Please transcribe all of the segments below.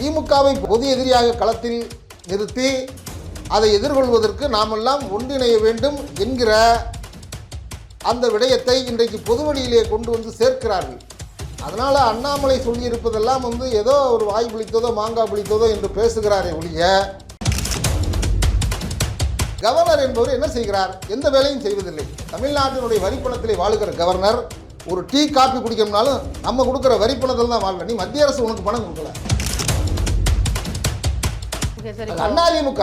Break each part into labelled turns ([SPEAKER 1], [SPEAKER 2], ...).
[SPEAKER 1] திமுகவை பொது எதிரியாக களத்தில் நிறுத்தி அதை எதிர்கொள்வதற்கு நாமெல்லாம் ஒன்றிணைய வேண்டும் என்கிற அந்த விடயத்தை இன்றைக்கு பொது வழியிலே கொண்டு வந்து சேர்க்கிறார்கள். அதனால் அண்ணாமலை சொல்லியிருப்பதெல்லாம் வந்து ஏதோ ஒரு வாய் பிடித்ததோ மாங்காய் பிடித்ததோ என்று பேசுகிறாரே ஒழிய கவர்னர் என்பவர் என்ன செய்கிறார்? எந்த வேலையும் செய்வதில்லை. தமிழ்நாட்டினுடைய வரிப்பணத்திலே வாழுகிற கவர்னர் ஒரு டீ காப்பி குடிக்கணும்னாலும் நம்ம கொடுக்குற வரிப்பணத்தில் தான் வாழல நீ மத்திய அரசு உனக்கு பணம் கொடுக்கல. அதிமுக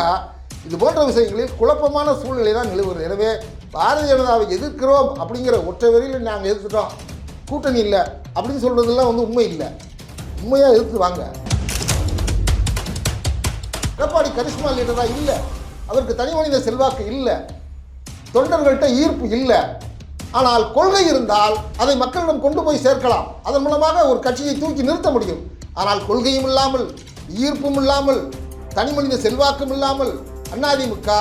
[SPEAKER 1] இது போன்ற விஷயங்களில் குழப்பமான சூழ்நிலை தான் நிலவுகிறது. எனவே பாரதிய ஜனதாவை எதிர்க்கிறோம் அப்படிங்கிற ஒற்றை வரியில் நாங்கள் எதிர்த்துட்டோம். கூட்டணி இல்லை அப்படின்னு சொல்கிறதெல்லாம் வந்து உண்மை இல்லை. உண்மையாக எதிர்த்து வாங்க. எடப்பாடி கரிஷ்மா லீடராக இல்லை. அவருக்கு தனி மனித செல்வாக்கு இல்லை. தொண்டர்கள்ட்ட ஈர்ப்பு இல்லை. ஆனால் கொள்கை இருந்தால் அதை மக்களிடம் கொண்டு போய் சேர்க்கலாம். அதன் மூலமாக ஒரு கட்சியை தூக்கி நிறுத்த முடியும். ஆனால் கொள்கையும் இல்லாமல் ஈர்ப்பும் இல்லாமல் தனி மனித செல்வாக்கும் இல்லாமல் அதிமுக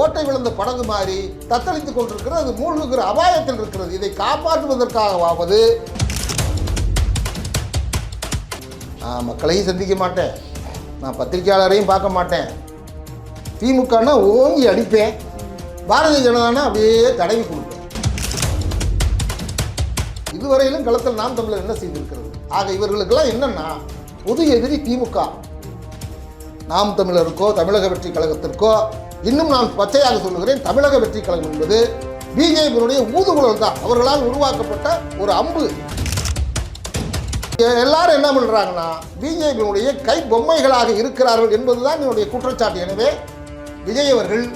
[SPEAKER 1] ஓட்டை விழுந்த படகு மாறி தத்தளித்துக் கொண்டிருக்கிறது. அது மூழ்குகிற அபாயத்தில் இருக்கிறது. இதை காப்பாற்றுவதற்காகவாவது நான் மக்களையும் சந்திக்க மாட்டேன். நான் பத்திரிகையாளரையும் பார்க்க மாட்டேன். திமுகனா ஓங்கி அடிப்பேன். பாரதிய ஜனதானா அப்படியே தடவி கொடுப்பேன். இதுவரையிலும் களத்தில் நாம் தமிழர் என்ன செய்திருக்கிறது? ஆக இவர்களுக்கெல்லாம் என்னன்னா பொது எதிரி திமுக. நாம் தமிழருக்கோ தமிழக வெற்றி கழகத்திற்கோ இன்னும் நான் பச்சையாக சொல்லுகிறேன் தமிழக வெற்றி கழகம் என்பது பிஜேபியினுடைய ஊதுகுழல் தான். அவர்களால் உருவாக்கப்பட்ட ஒரு அம்பு. எல்லாரும் என்ன பண்ணுறாங்கன்னா பிஜேபியினுடைய கை பொம்மைகளாக இருக்கிறார்கள் என்பதுதான் என்னுடைய குற்றச்சாட்டு. எனவே விஜய் அவர்கள்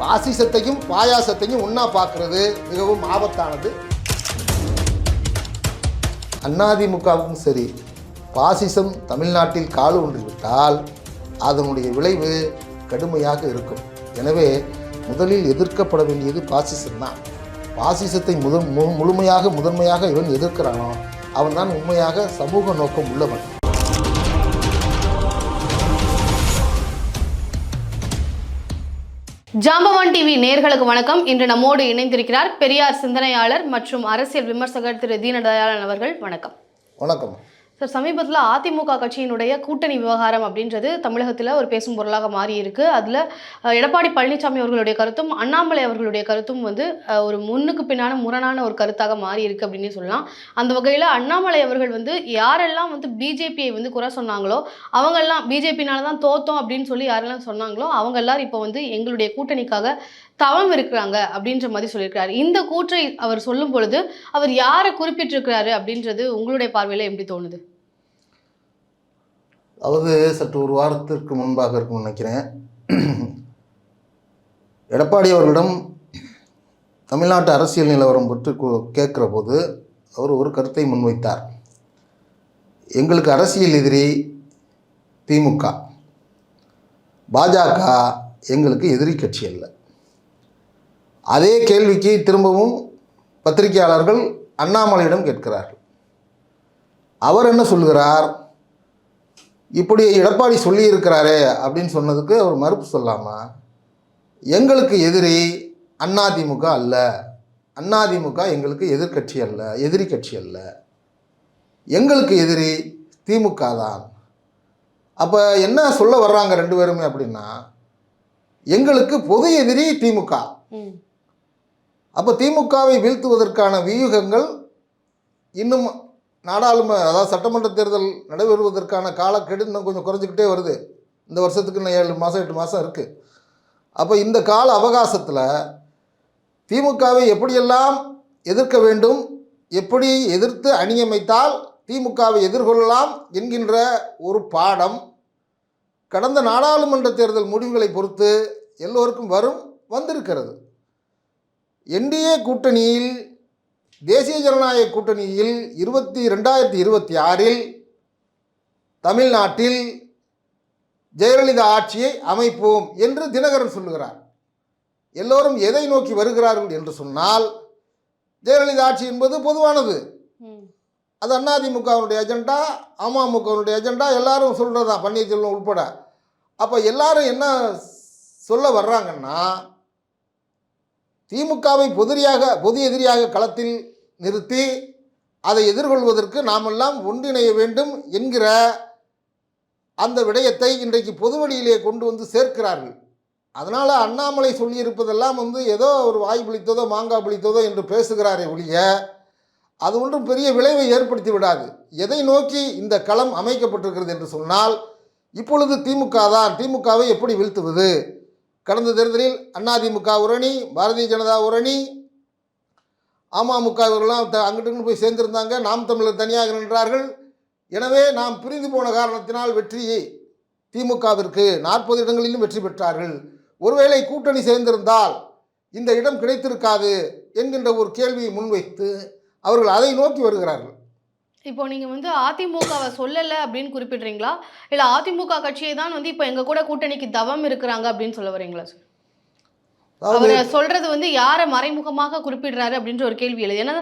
[SPEAKER 1] பாசிசத்தையும் பாயாசத்தையும் ஒன்றா பார்க்கறது. மிகவும் ஆபத்தானது. அதிமுகவுக்கும் சரி பாசிசம் தமிழ்நாட்டில் கால் ஊன்றிவிட்டால் அதனுடைய விளைவு கடுமையாக இருக்கும். எனவே முதலில் எதிர்க்கப்பட வேண்டியது பாசிசம் தான். பாசிசத்தை முதன் முழுமையாக முதன்மையாக இவன் எதிர்க்கிறானோ அவன் தான் உண்மையாக சமூக நோக்கம் உள்ளவன்.
[SPEAKER 2] ஜாம்பவான் டிவி நேர்களுக்கு வணக்கம். இன்று நம்மோடு இணைந்திருக்கிறார் பெரியார் சிந்தனையாளர் மற்றும் அரசியல் விமர்சகர் திரு தீனதயாளன் அவர்கள். வணக்கம்.
[SPEAKER 1] வணக்கம்.
[SPEAKER 2] சார் சமீபத்தில் அதிமுக கட்சியினுடைய கூட்டணி விவகாரம் அப்படின்றது தமிழகத்தில் ஒரு பேசும் பொருளாக மாறி இருக்கு. அதில் எடப்பாடி பழனிசாமி அவர்களுடைய கருத்தும் அண்ணாமலை அவர்களுடைய கருத்தும் வந்து ஒரு முன்னுக்கு பின்னான முரணான ஒரு கருத்தாக மாறி இருக்கு அப்படின்னு சொல்லலாம். அந்த வகையில் அண்ணாமலை அவர்கள் வந்து யாரெல்லாம் வந்து பிஜேபியை வந்து குறை சொன்னாங்களோ அவங்கெல்லாம் பிஜேபினால தான் தோத்தோம் அப்படின்னு சொல்லி யாரெல்லாம் சொன்னாங்களோ அவங்க எல்லாரும் இப்போ வந்து எங்களுடைய கூட்டணிக்காக தவம் இருக்கிறாங்க அப்படின்ற மாதிரி சொல்லியிருக்கிறாரு. இந்த கூற்றை அவர் சொல்லும் பொழுது அவர் யாரை குறிப்பிட்டிருக்கிறாரு அப்படின்றது உங்களுடைய பார்வையில் எப்படி தோணுது?
[SPEAKER 1] அதாவது சற்று ஒரு வாரத்திற்கு முன்பாக இருக்கும் நினைக்கிறேன். எடப்பாடி அவர்களிடம் தமிழ்நாட்டு அரசியல் நிலவரம் பற்றி கேட்குற போது அவர் ஒரு கருத்தை முன்வைத்தார். எங்களுக்கு அரசியல் எதிரி திமுக. பாஜக எங்களுக்கு எதிரி கட்சி அல்ல. அதே கேள்விக்கு திரும்பவும் பத்திரிகையாளர்கள் அண்ணாமலையிடம் கேட்கிறார்கள். அவர் என்ன சொல்கிறார் இப்படி எடப்பாடி சொல்லியிருக்கிறாரே அப்படின்னு சொன்னதுக்கு அவர் மறுப்பு சொல்லாமல் எங்களுக்கு எதிரி அதிமுக அல்ல. அதிமுக எங்களுக்கு எதிர்க்கட்சி அல்ல எதிரி கட்சி அல்ல. எங்களுக்கு எதிரி திமுக தான். அப்போ என்ன சொல்ல வர்றாங்க ரெண்டு பேருமே அப்படின்னா எங்களுக்கு பொது எதிரி திமுக. அப்போ திமுகவை வீழ்த்துவதற்கான வியூகங்கள் இன்னும் நாடாளும அதாவது சட்டமன்ற தேர்தல் நடைபெறுவதற்கான காலக்கெடு இன்னும் கொஞ்சம் குறைஞ்சிக்கிட்டே வருது. இந்த வருஷத்துக்கு இன்னும் ஏழு மாதம் எட்டு மாதம் இருக்குது அப்போ இந்த கால அவகாசத்தில் திமுகவை எப்படியெல்லாம் எதிர்க்க வேண்டும் எப்படி எதிர்த்து அணியமைத்தால் திமுகவை எதிர்கொள்ளலாம் என்கின்ற ஒரு பாடம் கடந்த நாடாளுமன்ற தேர்தல் முடிவுகளை பொறுத்து எல்லோருக்கும் வரும் வந்திருக்கிறது. என்டிஏ கூட்டணியில் தேசிய ஜனநாயக கூட்டணியில் இருபத்தி ரெண்டாயிரத்தி இருபத்தி ஆறில் தமிழ்நாட்டில் ஜெயலலிதா ஆட்சியை அமைப்போம் என்று தினகரன் சொல்லுகிறார். எல்லோரும் எதை நோக்கி வருகிறார்கள் என்று சொன்னால் ஜெயலலிதா ஆட்சி என்பது பொதுவானது. அது அதிமுகவினுடைய அஜெண்டா அமமுகவினுடைய அஜெண்டா எல்லாரும் சொல்கிறது பன்னீர்செல்வம் உட்பட அப்போ எல்லாரும் என்ன சொல்ல வர்றாங்கன்னா திமுகவை பொதிரியாக பொது எதிரியாக களத்தில் நிறுத்தி அதை எதிர்கொள்வதற்கு நாமெல்லாம் ஒன்றிணைய வேண்டும் என்கிற அந்த விடயத்தை இன்றைக்கு பொதுவழியிலே கொண்டு வந்து சேர்க்கிறார்கள். அதனால் அண்ணாமலை சொல்லியிருப்பதெல்லாம் வந்து ஏதோ ஒரு வாய் பிடித்ததோ மாங்காய் பிடித்ததோ என்று பேசுகிறாரே ஒழிய அது ஒன்றும் பெரிய விளைவை ஏற்படுத்தி விடாது. எதை நோக்கி இந்த களம் அமைக்கப்பட்டிருக்கிறது என்று சொன்னால் இப்பொழுது திமுக தான் திமுகவை எப்படி வீழ்த்துவது? கடந்த தேர்தலில் அதிமுக உரணி பாரதிய ஜனதா உரணி அமமுக இவர்கள்லாம் த- அங்கிட்டு போய் சேர்ந்திருந்தாங்க. நாம் தமிழர் தனியாக நின்றார்கள். எனவே நாம் பிரிந்து போன காரணத்தினால் வெற்றியை திமுகவிற்கு நாற்பது இடங்களிலும் வெற்றி பெற்றார்கள். ஒருவேளை கூட்டணி சேர்ந்திருந்தால் இந்த இடம் கிடைத்திருக்காது என்கின்ற ஒரு கேள்வியை முன்வைத்து அவர்கள் அதை நோக்கி வருகிறார்கள்.
[SPEAKER 2] இப்போ நீங்க வந்து அதிமுகவை சொல்லல அப்படின்னு குறிப்பிடுறீங்களா? இல்ல அதிமுக கட்சியை தான் வந்து இப்போ எங்க கூட கூட்டணிக்கு தவம் இருக்கிறாங்க அப்படின்னு சொல்ல வரீங்களா சார் அவர் சொல்றது வந்து யாரை மறைமுகமாக குறிப்பிடுறாரு அப்படின்ற ஒரு கேள்வி எழுது. ஏன்னா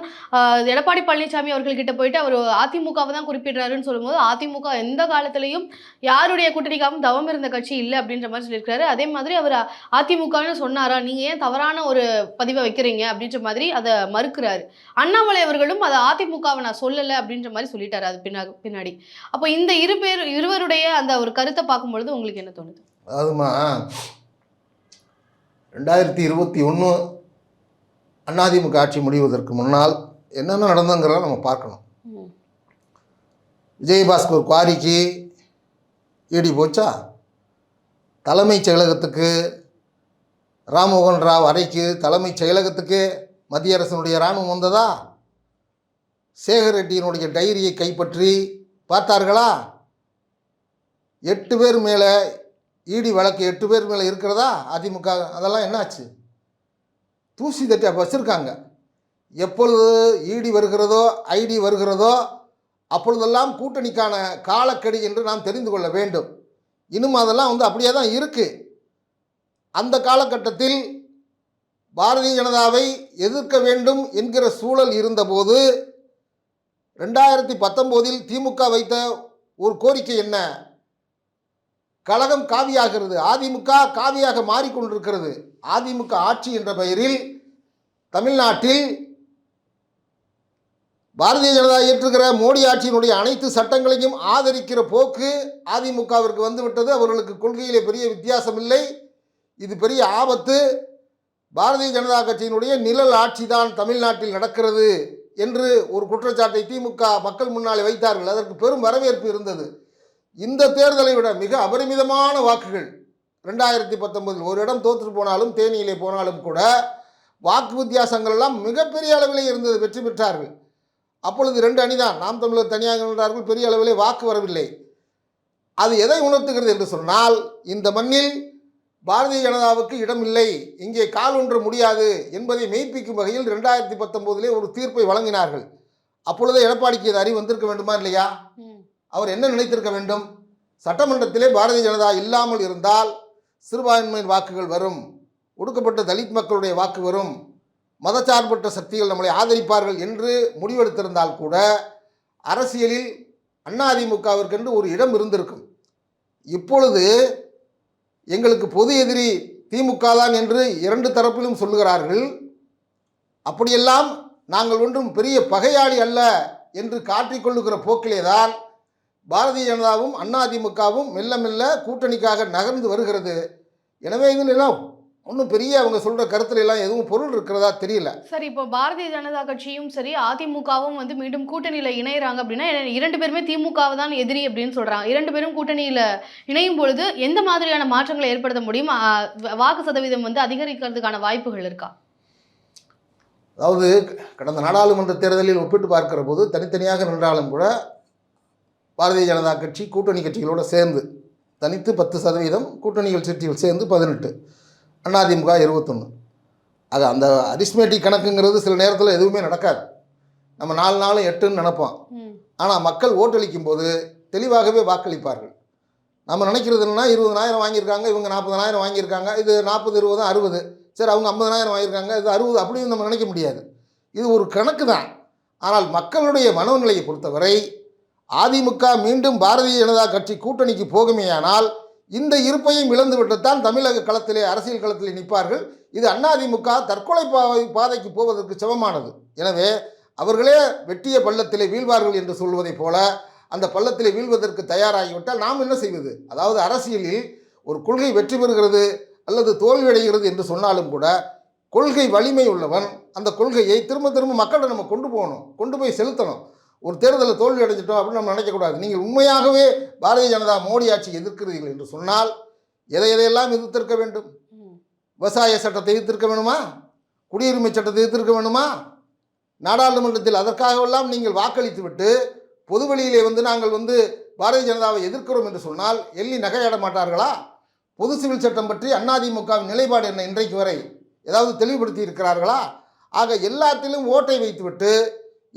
[SPEAKER 2] எடப்பாடி பழனிசாமி அவர்கள்கிட்ட போயிட்டு அவர் அதிமுகவை தான் குறிப்பிடுறாருன்னு சொல்லும்போது அதிமுக எந்த காலத்திலையும் யாருடைய கூட்டணிக்காகவும் தவம் இருந்த கட்சி இல்லை அப்படின்ற மாதிரி சொல்லியிருக்காரு அதே மாதிரி அவர் அதிமுகன்னு சொன்னாரா நீங்க ஏன் தவறான ஒரு பதிவை வைக்கிறீங்க அப்படின்ற மாதிரி அதை மறுக்கிறாரு. அண்ணாமலை அவர்களும் அதை அதிமுகவை நான் சொல்லலை அப்படின்ற மாதிரி சொல்லிட்டாரு அது பின்னா பின்னாடி. அப்போ இந்த இரு பேர் இருவருடைய அந்த ஒரு கருத்தை பார்க்கும்பொழுது உங்களுக்கு என்ன தோணுது?
[SPEAKER 1] அதுமா ரெண்டாயிரத்தி இருபத்தி ஒன்று அதிமுக ஆட்சி முடிவதற்கு முன்னால் என்னென்ன நடந்தங்கிறத நம்ம பார்க்கணும். விஜயபாஸ்கர் குவாரிக்கு ஈடி போச்சா? தலைமைச் செயலகத்துக்கு ராம்மோகன் ராவ் அறைக்கு தலைமைச் செயலகத்துக்கு மத்திய அரசினுடைய இராணுவம் வந்ததா? சேகர் ரெட்டியினுடைய டைரியை கைப்பற்றி பார்த்தார்களா? எட்டு பேர் மேலே ஈடி வழக்கு எட்டு பேர் மேலே இருக்கிறதா? அதிமுக அதெல்லாம் என்னாச்சு? தூசி தட்டி அப்போ வச்சுருக்காங்க எப்பொழுது ஈடி வருகிறதோ ஐடி வருகிறதோ அப்பொழுதெல்லாம் கூட்டணிக்கான காலக்கெடு என்று நாம் தெரிந்து கொள்ள வேண்டும். இன்னும் அதெல்லாம் வந்து அப்படியே தான் இருக்குது அந்த காலகட்டத்தில் பாரதிய ஜனதாவை எதிர்க்க வேண்டும் என்கிற சூழல் இருந்தபோது ரெண்டாயிரத்தி பத்தொம்போதில் திமுக வைத்த ஒரு கோரிக்கை என்ன? கழகம் காவியாகிறது. அதிமுக காவியாக மாறிக்கொண்டிருக்கிறது. அதிமுக ஆட்சி என்ற பெயரில் தமிழ்நாட்டில் பாரதிய ஜனதா ஏற்றுகிற மோடி ஆட்சியினுடைய அனைத்து சட்டங்களையும் ஆதரிக்கிற போக்கு அதிமுகவிற்கு வந்துவிட்டது. அவர்களுக்கு கொள்கையிலே பெரிய வித்தியாசம் இல்லை இது பெரிய ஆபத்து. பாரதிய ஜனதா கட்சியினுடைய நிழல் ஆட்சி தான் தமிழ்நாட்டில் நடக்கிறது என்று ஒரு குற்றச்சாட்டை திமுக மக்கள் முன்னாலே வைத்தார்கள். அதற்கு பெரும் வரவேற்பு இருந்தது. இந்த தேர்தலை விட மிக அபரிமிதமான வாக்குகள் ரெண்டாயிரத்தி பத்தொன்பதில் ஒரு இடம் தோற்று போனாலும் தேனியிலே போனாலும் கூட வாக்கு வித்தியாசங்கள் எல்லாம் மிகப்பெரிய அளவிலே இருந்தது வெற்றி பெற்றார்கள். அப்பொழுது ரெண்டு அணிதான் நாம் தமிழர் தனியாக நின்றார்கள் பெரிய அளவிலே வாக்கு வரவில்லை. அது எதை உணர்த்துகிறது என்று சொன்னால் இந்த மண்ணில் பாரதிய ஜனதாவுக்கு இடம் இல்லை இங்கே கால் ஒன்று முடியாது என்பதை மெய்ப்பிக்கும் வகையில் ரெண்டாயிரத்தி பத்தொம்போதிலே ஒரு தீர்ப்பை வழங்கினார்கள். அப்பொழுதே எடப்பாடிக்கு இது அறிவு வந்திருக்க வேண்டுமா இல்லையா? அவர் என்ன நினைத்திருக்க வேண்டும்? சட்டமன்றத்திலே பாரதிய ஜனதா இல்லாமல் இருந்தால் சிறுபான்மையின் வாக்குகள் வரும். ஒடுக்கப்பட்ட தலித் மக்களுடைய வாக்கு வரும். மதச்சார்பற்ற சக்திகள் நம்மளை ஆதரிப்பார்கள் என்று முடிவெடுத்திருந்தால் கூட அரசியலில் அதிமுகவிற்கென்று ஒரு இடம் இருந்திருக்கும். இப்பொழுது எங்களுக்கு பொது எதிரி திமுக தான் என்று இரண்டு தரப்பிலும் சொல்லுகிறார்கள். அப்படியெல்லாம் நாங்கள் ஒன்றும் பெரிய பகையாளி அல்ல என்று காட்டிக்கொள்ளுகிற போக்கிலே தான் பாரதிய ஜனதாவும் அதிமுகவும் மெல்ல மெல்ல கூட்டணிக்காக நகர்ந்து வருகிறது. எனவே இதில் எல்லாம் ஒன்றும் பெரிய அவங்க சொல்கிற கருத்துல எல்லாம் எதுவும் பொருள் இருக்கிறதா தெரியல.
[SPEAKER 2] சரி இப்போ பாரதிய ஜனதா கட்சியும் சரி அதிமுகவும் வந்து மீண்டும் கூட்டணியில இணையறாங்க அப்படின்னா இரண்டு பேருமே திமுகவை தான் எதிரி அப்படின்னு சொல்றாங்க. இரண்டு பேரும் கூட்டணியில இணையும் பொழுது எந்த மாதிரியான மாற்றங்களை ஏற்படுத்த முடியும்? வாக்கு சதவீதம் வந்து அதிகரிக்கிறதுக்கான வாய்ப்புகள் இருக்கா?
[SPEAKER 1] அதாவது கடந்த நாடாளுமன்ற தேர்தலில் ஒப்பிட்டு பார்க்கிற போது தனித்தனியாக நின்றாலும் கூட பாரதிய ஜனதா கட்சி கூட்டணி கட்சிகளோடு சேர்ந்து தனித்து பத்து சதவீதம் கூட்டணிகள் சீட்டுகள் சேர்ந்து பதினெட்டு அதிமுக இருபத்தொன்று அது அந்த அரிஸ்மேட்டிக் கணக்குங்கிறது சில நேரத்தில் எதுவுமே நடக்காது. நம்ம நாலு நாளும் எட்டுன்னு நினைப்போம். ஆனால் மக்கள் ஓட்டளிக்கும் போது தெளிவாகவே வாக்களிப்பார்கள். நம்ம நினைக்கிறது என்னன்னா இருபதனாயிரம் வாங்கியிருக்காங்க இவங்க நாற்பதனாயிரம் வாங்கியிருக்காங்க இது நாற்பது இருபது அறுபது. சரி அவங்க ஐம்பதனாயிரம் வாங்கியிருக்காங்க இது அறுபது அப்படின்னு நம்ம நினைக்க முடியாது. இது ஒரு கணக்கு தான் ஆனால் மக்களுடைய மனோநிலையை பொறுத்தவரை அதிமுக மீண்டும் பாரதிய ஜனதா கட்சி கூட்டணிக்கு போகுமேயானால் இந்த இருப்பையும் இழந்துவிட்டுத்தான் தமிழக களத்திலே அரசியல் களத்திலே நிற்பார்கள். இது அதிமுக தற்கொலை பாதை பாதைக்கு போவதற்கு சமமானது. எனவே அவர்களே வெட்டிய பள்ளத்திலே வீழ்வார்கள் என்று சொல்வதைப் போல அந்த பள்ளத்திலே வீழ்வதற்கு தயாராகிவிட்டால் நாம் என்ன செய்வது? அதாவது அரசியலில் ஒரு கொள்கை வெற்றி பெறுகிறது அல்லது தோல்வியடைகிறது என்று சொன்னாலும் கூட கொள்கை வலிமை உள்ளவன் அந்த கொள்கையை திரும்ப திரும்ப மக்கள்கிட்ட நம்ம கொண்டு போகணும் கொண்டு போய் செலுத்தணும். ஒரு தேர்தலில் தோல்வி அடைஞ்சிட்டோம் அப்படின்னு நம்ம நினைக்கக்கூடாது. நீங்கள் உண்மையாகவே பாரதிய ஜனதா மோடி ஆட்சி எதிர்க்கிறீர்கள் என்று சொன்னால் எதை எதையெல்லாம் எதிர்த்திருக்க வேண்டும்? விவசாய சட்டத்தை எதிர்த்திருக்க வேணுமா? குடியுரிமை சட்டத்தை எதிர்த்திருக்க வேணுமா? நாடாளுமன்றத்தில் அதற்காகவெல்லாம் நீங்கள் வாக்களித்து விட்டு பொதுவெளியிலே வந்து நாங்கள் வந்து பாரதிய ஜனதாவை எதிர்க்கிறோம் என்று சொன்னால் எள்ளி நகையாட மாட்டார்களா? பொது சிவில் சட்டம் பற்றி அதிமுகவின் நிலைப்பாடு என்ன இன்றைக்கு வரை? ஏதாவது தெளிவுபடுத்தி இருக்கிறார்களா? ஆக எல்லாத்திலும் ஓட்டை வைத்துவிட்டு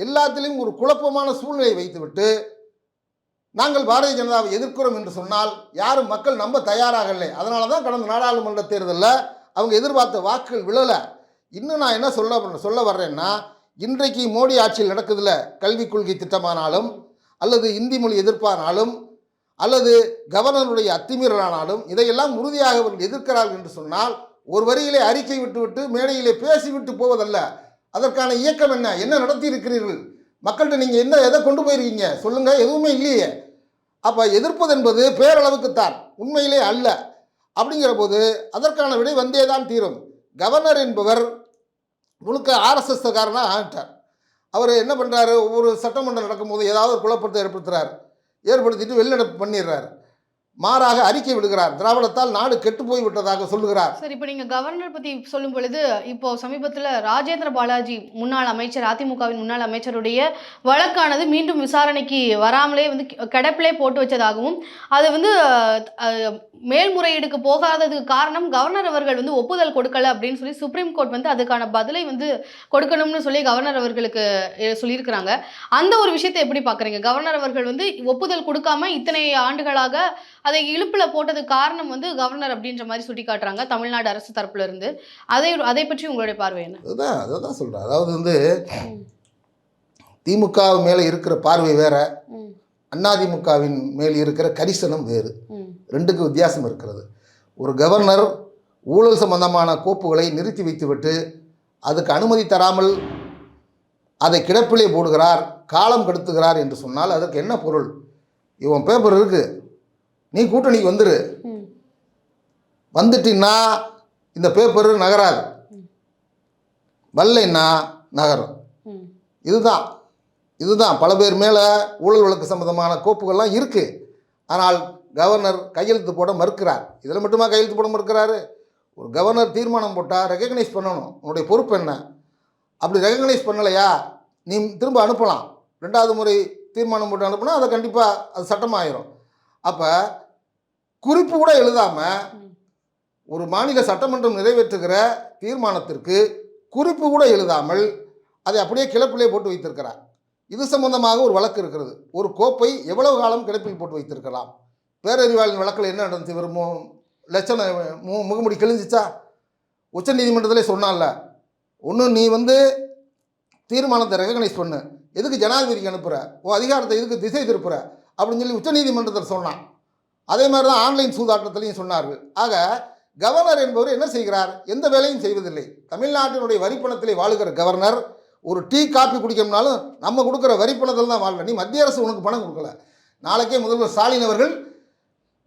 [SPEAKER 1] எல்லாத்திலையும் ஒரு குழப்பமான சூழ்நிலை வைத்துவிட்டு நாங்கள் பாரதிய ஜனதாவை எதிர்க்கிறோம் என்று சொன்னால் யாரும் மக்கள் நம்ப தயாராக இல்லை. அதனால தான் கடந்த நாடாளுமன்ற தேர்தலில் அவங்க எதிர்பார்த்த வாக்குகள் விழலை. இன்னும் நான் என்ன சொல்ல சொல்ல வர்றேன்னா இன்றைக்கு மோடி ஆட்சியில் நடக்குதுல கல்விக் கொள்கை திட்டமானாலும் அல்லது இந்தி மொழி எதிர்ப்பானாலும் அல்லது கவர்னருடைய அத்துமீறலானாலும் இதையெல்லாம் உறுதியாக அவர்கள் எதிர்க்கிறார்கள் என்று சொன்னால் ஒரு வரியிலே அறிக்கை விட்டுவிட்டு மேடையிலே பேசிவிட்டு போவதல்ல. அதற்கான இயக்கம் என்ன? என்ன நடத்தி இருக்கிறீர்கள் மக்கள்கிட்ட நீங்கள் என்ன எதை கொண்டு போயிருக்கீங்க? சொல்லுங்க. எதுவுமே இல்லையே. அப்போ எதிர்ப்பது என்பது பேரளவுக்குத்தான் உண்மையிலே அல்ல. அப்படிங்கிற போது அதற்கான விடை வந்தே தான் தீரும். கவர்னர் என்பவர் முழுக்க ஆர்எஸ்எஸ் காரனாக ஆகிட்டார். அவர் என்ன பண்ணுறாரு ஒவ்வொரு சட்டமன்றம் நடக்கும்போது ஏதாவது ஒரு குழப்பத்தை ஏற்படுத்துகிறார் ஏற்படுத்திட்டு வெளிநடப்பு பண்ணிடுறார். மாறாக அறிக்கை விடுகிறார். திராவிடத்தால் நாடு கெட்டு போய் விட்டதாக சொல்லுகிறார்.
[SPEAKER 2] சார் இப்போ நீங்கள் கவர்னர் பற்றி சொல்லும் பொழுது இப்போ சமீபத்தில் ராஜேந்திர பாலாஜி முன்னாள் அமைச்சர் அதிமுகவின் முன்னாள் அமைச்சருடைய வழக்கானது மீண்டும் விசாரணைக்கு வராமலே வந்து கிடப்பிலே போட்டு வச்சதாகவும் அது வந்து மேல்முறையீடுக்கு போகாததுக்கு காரணம் கவர்னர் அவர்கள் வந்து ஒப்புதல் கொடுக்கல அப்படின்னு சொல்லி சுப்ரீம் கோர்ட் வந்து அதுக்கான பதிலை வந்து கொடுக்கணும்னு சொல்லி கவர்னர் அவர்களுக்கு சொல்லியிருக்கிறாங்க. அந்த ஒரு விஷயத்தை எப்படி பார்க்குறீங்க கவர்னர் அவர்கள் வந்து ஒப்புதல் கொடுக்காம இத்தனை ஆண்டுகளாக அதை இழுப்புல போட்டதுக்கு காரணம் வந்து கவர்னர் அப்படின்ற மாதிரி சுட்டி காட்டுறாங்க தமிழ்நாடு அரசு தரப்புல இருந்து அதை அதை பற்றி உங்களுடைய பார்வை என்ன?
[SPEAKER 1] அதுதான் அதை தான் சொல்கிறேன் அதாவது வந்து திமுக மேலே இருக்கிற பார்வை வேற அதிமுகவின் மேல் இருக்கிற கரிசனம் வேறு. ரெண்டுக்கு வித்தியாசம் இருக்கிறது. ஒரு கவர்னர் ஊழல் சம்பந்தமான கோப்புகளை நிறுத்தி வைத்துவிட்டு அதுக்கு அனுமதி தராமல் அதை கிடப்பிலே போடுகிறார் காலம் கெடுத்துகிறார் என்று சொன்னால் அதற்கு என்ன பொருள்? இவன் பேப்பர் இருக்கு. நீ கூட்டணிக்கு வந்துரு. வந்துட்டின்னா இந்த பேப்பர் நகராது. வரலைன்னா நகரும். இதுதான். இதுதான். பல பேர் மேலே ஊழல் வழக்கு சம்பந்தமான கோப்புகள்லாம் இருக்குது ஆனால் கவர்னர் கையெழுத்து போட மறுக்கிறார். இதில் மட்டுமா கையெழுத்து போட மறுக்கிறாரு? ஒரு கவர்னர் தீர்மானம் போட்டால் ரெகக்னைஸ் பண்ணணும். உன்னுடைய பொறுப்பு என்ன? அப்படி ரெகக்னைஸ் பண்ணலையா? நீ திரும்ப அனுப்பலாம். ரெண்டாவது முறை தீர்மானம் போட்டு அனுப்புனா அதை கண்டிப்பாக அது சட்டமாயிரும். அப்போ குறிப்பு கூட எழுதாமல் ஒரு மாநில சட்டமன்றம் நிறைவேற்றுகிற தீர்மானத்திற்கு குறிப்பு கூட எழுதாமல் அதை அப்படியே கிளப்பிலே போட்டு வைத்திருக்கிறார். இது சம்பந்தமாக ஒரு வழக்கு இருக்கிறது. ஒரு கோப்பை எவ்வளவு காலம் கிடப்பில் போட்டு வைத்திருக்கலாம்? பேரறிவாளின் வழக்கில் என்ன நடந்துச்சு இவர் மு லட்சண மு முகமுடி கிழிஞ்சிச்சா? உச்சநீதிமன்றத்திலே சொன்னான்ல. ஒன்று நீ வந்து தீர்மானத்தை ரெகக்னைஸ் பண்ணு. எதுக்கு ஜனாதிபதிக்கு அனுப்புகிற உன் அதிகாரத்தை எதுக்கு திசை திருப்புற? அப்படின்னு சொல்லி உச்சநீதிமன்றத்தில் சொன்னான். அதே மாதிரி தான் ஆன்லைன் சூதாட்டத்திலையும் சொன்னார்கள். ஆக கவர்னர் என்பவர் என்ன செய்கிறார்? எந்த வேலையும் செய்வதில்லை. தமிழ்நாட்டினுடைய வரிப்பணத்திலே வாழுகிற கவர்னர் ஒரு டீ காப்பி குடிக்கணும்னாலும் நம்ம கொடுக்குற வரிப்பணத்தில் தான் வாழல நீ மத்திய அரசு உனக்கு பணம் கொடுக்கல. நாளைக்கே முதல்வர் ஸ்டாலின் அவர்கள்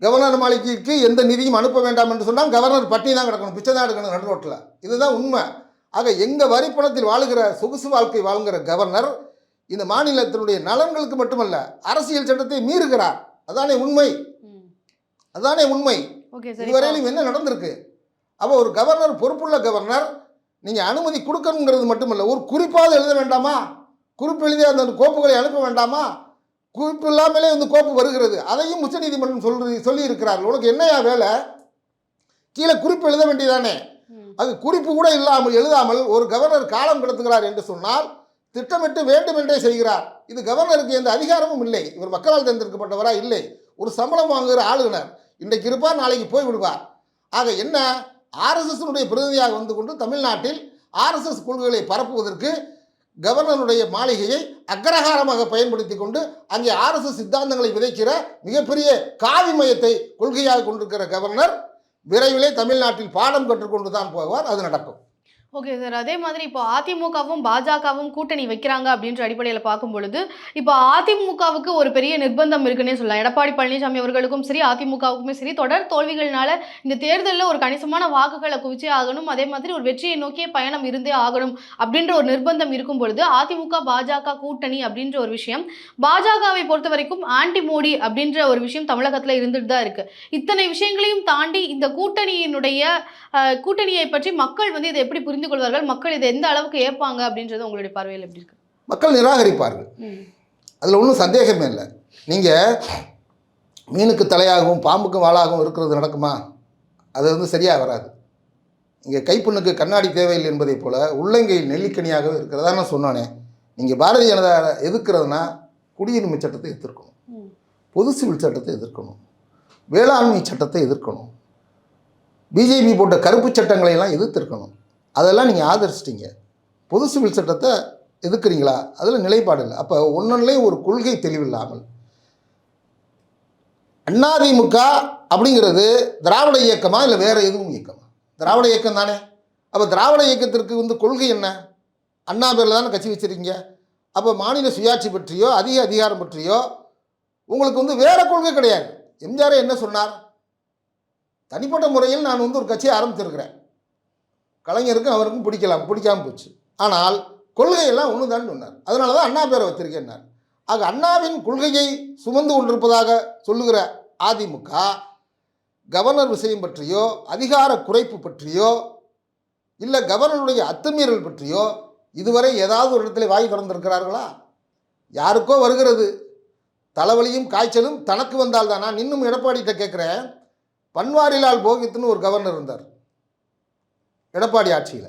[SPEAKER 1] கவர்னர் மாளிகைக்கு எந்த நிதியும் அனுப்ப வேண்டாம் என்று சொன்னால் கவர்னர் பட்டி தான் கிடக்கணும். பிச்சை தான் எடுக்கணும் நடு ரோட்டில் இதுதான் உண்மை. ஆக எங்கள் வரிப்பணத்தில் வாழுகிற சொகுசு வாழ்க்கை வாழ்கிற கவர்னர் இந்த மாநிலத்தினுடைய நலன்களுக்கு மட்டுமல்ல அரசியல் சட்டத்தை மீறுகிறார். அதானே உண்மை. அதானே உண்மை. இதுவரையிலும் என்ன நடந்திருக்கு? அப்போ ஒரு கவர்னர் பொறுப்புள்ள கவர்னர் நீங்கள் அனுமதி கொடுக்கணுங்கிறது மட்டுமல்ல ஒரு குறிப்பாவது எழுத வேண்டாமா? குறிப்பு எழுதி அந்த கோப்புகளை அனுப்ப வேண்டாமா? குறிப்பு இல்லாமலே வந்து கோப்பு வருகிறது. அதையும் உச்சநீதிமன்றம் சொல்லி சொல்லி இருக்கிறார்கள் உனக்கு என்னையா வேலை? கீழே குறிப்பு எழுத வேண்டியதானே. அது குறிப்பு கூட இல்லாமல் எழுதாமல் ஒரு கவர்னர் காலம் கடத்துகிறார் என்று சொன்னால் திட்டமிட்டு வேண்டுமென்றே செய்கிறார். இது கவர்னருக்கு எந்த அதிகாரமும் இல்லை. இவர் மக்களால் தேர்ந்தெடுக்கப்பட்டவரா? இல்லை. ஒரு சம்பளம் வாங்குகிற ஆளுநர் இன்றைக்கு இருப்பார் நாளைக்கு போய் விடுவார். ஆக என்ன? ஆர்எஸ்எஸ்னுடைய பிரதிநிதியாக வந்து கொண்டு தமிழ்நாட்டில் ஆர்எஸ்எஸ் கொள்கைகளை பரப்புவதற்கு கவர்னருடைய மாளிகையை அக்ரஹாரமாக பயன்படுத்தி கொண்டு அங்கே ஆர்எஸ்எஸ் சித்தாந்தங்களை விதைக்கிற மிகப்பெரிய காவி மையத்தை கொள்கையாக கொண்டிருக்கிற கவர்னர் விரைவிலே தமிழ்நாட்டில் பாடம் கற்றுக்கொண்டு தான் போவார். அது நடக்கும்.
[SPEAKER 2] ஓகே சார் அதே மாதிரி இப்போ அதிமுகவும் பாஜகவும் கூட்டணி வைக்கிறாங்க அப்படின்ற அடிப்படையில் பார்க்கும் பொழுது இப்போ அதிமுகவுக்கு ஒரு பெரிய நிர்பந்தம் இருக்குன்னே சொல்லலாம். எடப்பாடி பழனிசாமி அவர்களுக்கும் சரி அதிமுகவுக்குமே சரி தொடர் தோல்விகள்னால இந்த தேர்தலில் ஒரு கணிசமான வாக்குகளை குவிச்சே ஆகணும். அதே மாதிரி ஒரு வெற்றியை நோக்கிய பயணம் இருந்தே ஆகணும் அப்படின்ற ஒரு நிர்பந்தம் இருக்கும் பொழுது அதிமுக பாஜக கூட்டணி அப்படின்ற ஒரு விஷயம் பாஜகவை பொறுத்த வரைக்கும் ஆன்டி மோடி அப்படின்ற ஒரு விஷயம் தமிழகத்தில் இருந்துட்டு தான் இருக்கு. இத்தனை விஷயங்களையும் தாண்டி இந்த கூட்டணியினுடைய கூட்டணியை பற்றி மக்கள் வந்து இதை எப்படி புரிந்து கொள்வார்கள் மக்கள் இதை எந்த அளவுக்கு ஏற்பாங்க அப்படின்றது உங்களுடைய பார்வையில் எப்படி இருக்கு?
[SPEAKER 1] மக்கள் நிராகரிப்பார்கள். அதில் ஒன்றும் சந்தேகமே இல்லை. நீங்கள் மீனுக்கு தலையாகவும் பாம்புக்கு வாளாகவும் இருக்கிறது நடக்குமா? அது வந்து சரியாக வராது. இங்கே கைப்புண்ணுக்கு கண்ணாடி தேவையில்லை என்பதைப் போல உள்ளங்கையில் நெல்லிக்கனியாகவே இருக்கிறதா. நான் சொன்னானே. நீங்கள் பாரதிய ஜனதா எதிர்க்கிறதுனா குடியுரிமை சட்டத்தை எதிர்க்கணும். பொது சிவில் சட்டத்தை எதிர்க்கணும். வேளாண்மை சட்டத்தை எதிர்க்கணும். பிஜேபி போட்ட கருப்பு சட்டங்களை எல்லாம் எதிர்த்திருக்கணும். அதெல்லாம் நீங்கள் ஆதரிச்சிட்டிங்க. பொது சிவில் சட்டத்தை எதுக்குறீங்களா அதில் நிலைப்பாடு இல்லை. அப்போ ஒன்றுலேயும் ஒரு கொள்கை தெளிவில்லாமல் அதிமுக அப்படிங்கிறது திராவிட இயக்கமா இல்லை வேறு எதுவும் இயக்கமா? திராவிட இயக்கம் தானே. அப்போ திராவிட இயக்கத்திற்கு வந்து கொள்கை என்ன? அண்ணா பேரில் தானே கட்சி வச்சுருக்கீங்க. அப்போ மாநில சுயாட்சி பற்றியோ அதிக அதிகாரம் பற்றியோ உங்களுக்கு வந்து வேறு கொள்கை கிடையாது. எம்ஜிஆர் என்ன சொன்னார்? தனிப்பட்ட முறையில் நான் வந்து ஒரு கட்சியை ஆரம்பிச்சிருக்கிறேன். கலைஞருக்கும் அவருக்கும் பிடிக்கலாம் பிடிக்காமல் போச்சு. ஆனால் கொள்கையெல்லாம் ஒன்று தான் சொன்னார். அதனால தான் அண்ணா பேரை வச்சிருக்கேன்னார். ஆக அண்ணாவின் கொள்கையை சுமந்து கொண்டிருப்பதாக சொல்லுகிற அதிமுக கவர்னர் விஷயம் பற்றியோ அதிகார குறைப்பு பற்றியோ இல்லை கவர்னருடைய அத்துமீறல் பற்றியோ இதுவரை ஏதாவது ஒரு இடத்துல வாய் திறந்திருக்கிறார்களா? யாருக்கோ வருகிறது. தலைவலியும் காய்ச்சலும் தனக்கு வந்தால்தான்? நான் இன்னும் எடப்பாடிகிட்ட கேட்குறேன். பன்வாரிலால் போகித்துன்னு ஒரு கவர்னர் இருந்தார். எடப்பாடி ஆட்சியில்.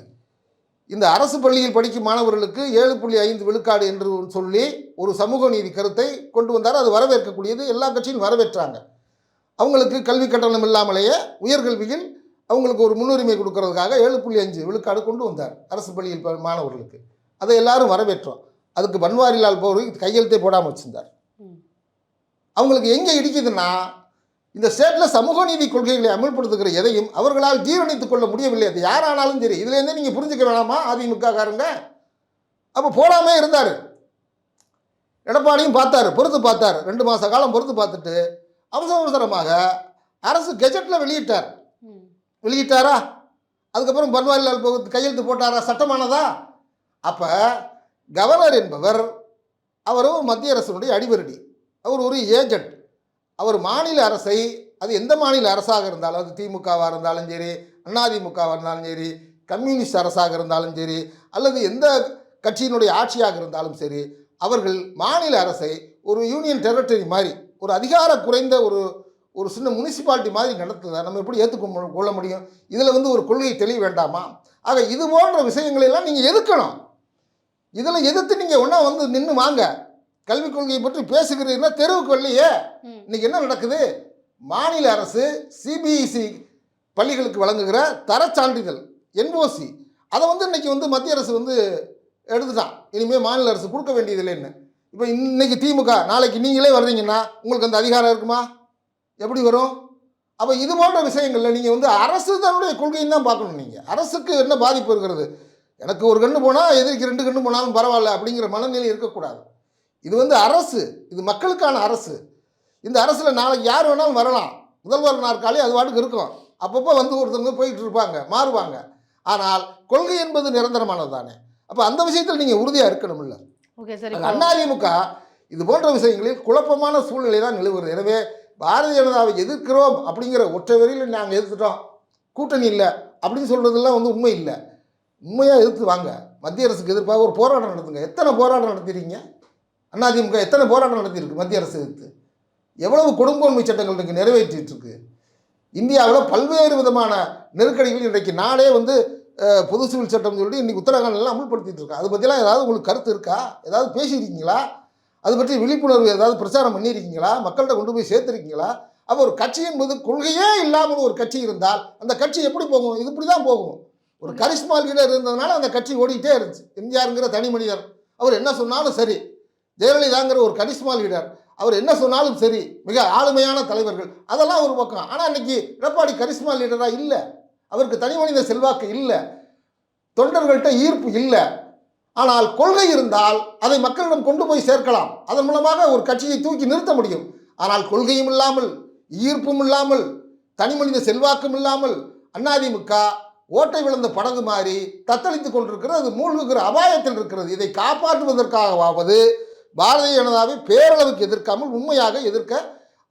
[SPEAKER 1] இந்த அரசு பள்ளியில் படிக்கும் மாணவர்களுக்கு ஏழு புள்ளி ஐந்து விழுக்காடு என்று சொல்லி ஒரு சமூக நீதி கருத்தை கொண்டு வந்தார். அது வரவேற்கக்கூடியது. எல்லா கட்சியும் வரவேற்றாங்க. அவங்களுக்கு கல்வி கட்டணம் இல்லாமலேயே உயர்கல்வியில் அவங்களுக்கு ஒரு முன்னுரிமை கொடுக்கறதுக்காக ஏழு புள்ளி அஞ்சு விழுக்காடு கொண்டு வந்தார் அரசு பள்ளியில் மாணவர்களுக்கு. அதை எல்லாரும் வரவேற்றோம். அதுக்கு பன்வாரிலால் போர் கையெழுத்தே போடாமல் வச்சிருந்தார். அவங்களுக்கு எங்கே இடிக்குதுன்னா இந்த ஸ்டேட்டில் சமூக நீதி கொள்கைகளை அமல்படுத்துகிற எதையும் அவர்களால் ஜீரணித்துக் கொள்ள முடியவில்லை. அது யாரானாலும் சரி. இதுலேருந்தே நீங்கள் புரிஞ்சுக்க வேணாமா? அதிமுக காரங்க அப்போ போடாமே இருந்தார். எடப்பாடியும் பார்த்தாரு பொறுத்து பார்த்தார். ரெண்டு மாத காலம் பொறுத்து பார்த்துட்டு அவசர அவசரமாக அரசு கெஜெட்டில் வெளியிட்டார். வெளியிட்டாரா? அதுக்கப்புறம் பன்வாரிலால் புரோஹித் கையெழுத்து போட்டாரா? சட்டமானதா? அப்போ கவர்னர் என்பவர் அவரும் மத்திய அரசினுடைய அடிவருடி. அவர் ஒரு ஏஜென்ட். அவர் மாநில அரசை அது எந்த மாநில அரசாக இருந்தாலும் அது திமுகவாக இருந்தாலும் சரி அதிமுகவாக இருந்தாலும் சரி கம்யூனிஸ்ட் அரசாக இருந்தாலும் சரி அல்லது எந்த கட்சியினுடைய ஆட்சியாக இருந்தாலும் சரி அவர்கள் மாநில அரசை ஒரு யூனியன் டெரிட்டரி மாதிரி ஒரு அதிகார குறைந்த ஒரு ஒரு சின்ன முனிசிபாலிட்டி மாதிரி நடத்துதா நம்ம எப்படி ஏற்றுக்க கொள்ள முடியும்? இதில் வந்து ஒரு கொள்கை தெளிய வேண்டாமா? ஆக இது போன்ற விஷயங்களெல்லாம் நீங்கள் எதிர்க்கணும். இதில் எதிர்த்து நீங்கள் ஒன்றா வந்து நின்று வாங்க. கல்விக் கொள்கையை பற்றி பேசுகிறீங்கன்னா தெருவுக்கு வரலையே. இன்னைக்கு என்ன நடக்குது? மாநில அரசு சிபிஎஸ்சி பள்ளிகளுக்கு வழங்குகிற தரச் சான்றிதழ் என்ஓசி அதை வந்து இன்னைக்கு வந்து மத்திய அரசு வந்து எடுத்துட்டான். இனிமேல் மாநில அரசு கொடுக்க வேண்டியதில்லைன்னு. இப்போ இன்னைக்கு திமுக நாளைக்கு நீங்களே வர்றீங்கன்னா உங்களுக்கு அந்த அதிகாரம் இருக்குமா? எப்படி வரும்? அப்போ இது போன்ற விஷயங்களில் நீங்கள் வந்து அரசு தன்னுடைய கொள்கையும் தான் பார்க்கணும் நீங்கள் அரசுக்கு என்ன பாதிப்பு இருக்கிறது? எனக்கு ஒரு கண்ணு போனால் எதிர்க்கு ரெண்டு கண்ணு போனாலும் பரவாயில்ல அப்படிங்கிற மனநிலை இருக்கக்கூடாது. இது வந்து அரசு இது மக்களுக்கான அரசு. இந்த அரசில் நாளைக்கு யார் வேணாலும் வரலாம். முதல்வர் நாற்காலி அது பாட்டுக்கு இருக்கும். அப்பப்போ வந்து ஒருத்தவங்க போயிட்டு இருப்பாங்க மாறுவாங்க. ஆனால் கொள்கை என்பது நிரந்தரமானது தானே அப்போ அந்த விஷயத்தில் நீங்கள் உறுதியாக இருக்கணும்ல.
[SPEAKER 2] ஓகே சார்
[SPEAKER 1] அதிமுக இது போன்ற விஷயங்களில் குழப்பமான சூழ்நிலை தான் நிலவுகிறது. எனவே பாரதிய ஜனதாவை எதிர்க்கிறோம் அப்படிங்கிற ஒற்றை வரியில் நாங்கள் எதிர்த்துட்டோம். கூட்டணி இல்லை அப்படின்னு சொல்கிறதெல்லாம் வந்து உண்மை இல்லை. உண்மையாக எதிர்த்து வாங்க. மத்திய அரசுக்கு எதிர்ப்பாக ஒரு போராட்டம் நடத்துங்க. எத்தனை போராட்டம் நடத்திருக்கீங்க? அதிமுக எத்தனை போராட்டம் நடத்தியிருக்கு மத்திய அரசு எடுத்து எவ்வளவு கொடுங்கோன்மை சட்டங்கள் இன்றைக்கு நிறைவேற்றிட்டுருக்கு இந்தியாவில் பல்வேறு விதமான நெருக்கடிகள் இன்றைக்கு நாடே வந்து பொது சிவில் சட்டம் சொல்லி இன்றைக்கி உத்தரகாண்ட்லாம் அமல்படுத்திட்டு இருக்கா அதை பற்றிலாம் ஏதாவது உங்களுக்கு கருத்து இருக்கா? ஏதாவது பேசியிருக்கீங்களா? அது பற்றி விழிப்புணர்வு ஏதாவது பிரச்சாரம் பண்ணியிருக்கீங்களா? மக்கள்கிட்ட கொண்டு போய் சேர்த்துருக்கீங்களா? அப்போ ஒரு கட்சி என்பது கொள்கையே இல்லாமல் ஒரு கட்சி இருந்தால் அந்த கட்சி எப்படி போகும்? இது இப்படி தான் போகும். ஒரு கரிஷ்மா லீடர் இருந்ததுனால அந்த கட்சி ஓடிக்கிட்டே இருந்துச்சு. எம்ஜிஆருங்கிற தனி மனிதர். அவர் என்ன சொன்னாலும் சரி. ஜெயலலிதாங்கிற ஒரு கரிஷ்மா லீடர் அவர் என்ன சொன்னாலும் சரி மிக ஆளுமையான தலைவர்கள் அதெல்லாம் ஒரு பக்கம். ஆனால் இன்னைக்கு எடப்பாடி கரிஷ்மா லீடராக இல்லை. அவருக்கு தனி மனித செல்வாக்கு இல்லை. தொண்டர்கள்ட்ட ஈர்ப்பு இல்லை. ஆனால் கொள்கை இருந்தால் அதை மக்களிடம் கொண்டு போய் சேர்க்கலாம். அதன் மூலமாக ஒரு கட்சியை தூக்கி நிறுத்த முடியும். ஆனால் கொள்கையும் இல்லாமல் ஈர்ப்பும் இல்லாமல் தனிமனித செல்வாக்கும் இல்லாமல் அதிமுக ஓட்டை விழுந்த படகு மாதிரி தத்தளித்து கொண்டிருக்கிறது. அது மூழ்குகிற அபாயத்தில் இருக்கிறது. இதை காப்பாற்றுவதற்காகவாவது பாரதிய ஜனதாவை பேரளவுக்கு எதிர்க்காமல் உண்மையாக எதிர்க்க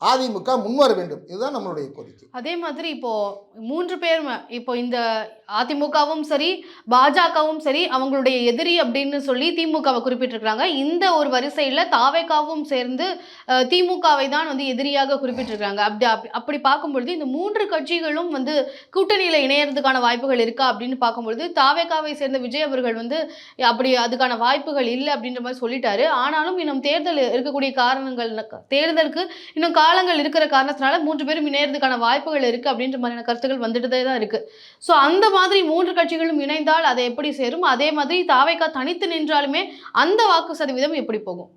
[SPEAKER 1] அதிமுக முன்வர வேண்டும். இதுதான் நம்மளுடைய கோரிக்கை.
[SPEAKER 2] அதே மாதிரி இப்போ மூன்று பேர் இப்போ இந்த அதிமுகவும் சரி பாஜகவும் சரி அவங்களுடைய எதிரி அப்படின்னு சொல்லி திமுகவை குறிப்பிட்டிருக்கிறாங்க. இந்த ஒரு வரிசையில் தாவேக்காவும் சேர்ந்து திமுகவை தான் வந்து எதிரியாக குறிப்பிட்டிருக்கிறாங்க. அப்படி அப்படி- அப்படி பார்க்கும்பொழுது இந்த மூன்று கட்சிகளும் வந்து கூட்டணியில் இணையறதுக்கான வாய்ப்புகள் இருக்கா அப்படின்னு பார்க்கும்பொழுது தாவேக்காவை சேர்ந்த விஜய் அவர்கள் வந்து அப்படி அதுக்கான வாய்ப்புகள் இல்லை அப்படின்ற மாதிரி சொல்லிட்டாரு. ஆனாலும் இன்னும் தேர்தல் இருக்கக்கூடிய காரணங்கள் தேர்தலுக்கு இன்னும் காலங்கள் இருக்கிற காரணத்தினால மூன்று பேரும் இணையறதுக்கான வாய்ப்புகள் இருக்கு அப்படின்ற மாதிரியான கருத்துக்கள் வந்துட்டு தான் இருக்கு. ஸோ அந்த மாதிரி மூன்று கட்சிகளும் இணைந்தால் அதை எப்படி சேரும்? அதே மாதிரி தாவைக்கா தனித்து நின்றாலுமே அந்த வாக்கு சதவீதம் எப்படி போகும்?